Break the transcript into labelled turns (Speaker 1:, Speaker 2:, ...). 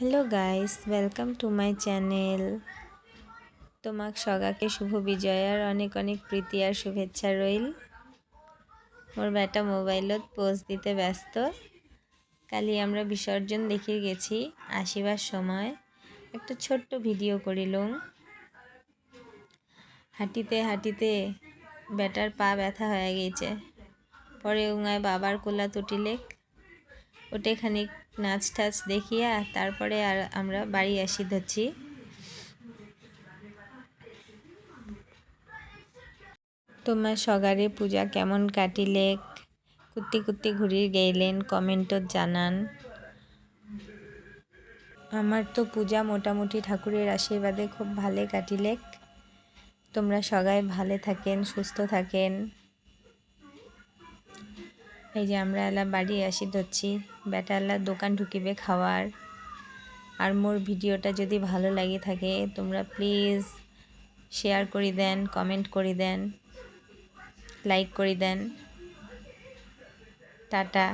Speaker 1: Hello guys welcome to my channel তোমাক সগাকে শুভ বিজয়ার অনেক অনেক প্রীতি আর শুভেচ্ছা রইল। মোর বেটা মোবাইলত পোস্ট দিতে ব্যস্ত। কালি আমরা বিসর্জন দেখে গেছি আসিবার সময়। একটা ছোট্ট ভিডিও করিলুম। হাঁটিতে হাঁটিতে বেটার পা ব্যথা হয়ে গেছে। পরে উঙায় বাবার কোলা তুটিলেক। ওটে খানিক নাচ টাচ দেখিয়া তারপরে আর আমরা বাড়ি আসি ধরছি। তোমার সগারে পূজা কেমন কাটিলে? কুত্তি কুত্তি ঘুরি গেলেন কমেন্টত জানান। আমার তো পূজা মোটামুটি ঠাকুরের আশীর্বাদে খুব ভালো কাটিলেক। তোমরা সবাই ভালো থাকেন, সুস্থ থাকেন। এই যে আমরা এলা বাড়ি আসি ধরছি, বেটা এলা দোকান ঢুকিবে খাওয়ার। আর মোর ভিডিওটা যদি ভালো লাগে থাকে, তোমরা প্লিজ শেয়ার করে দেন কমেন্ট করে দেন লাইক করে দেন। টাটা।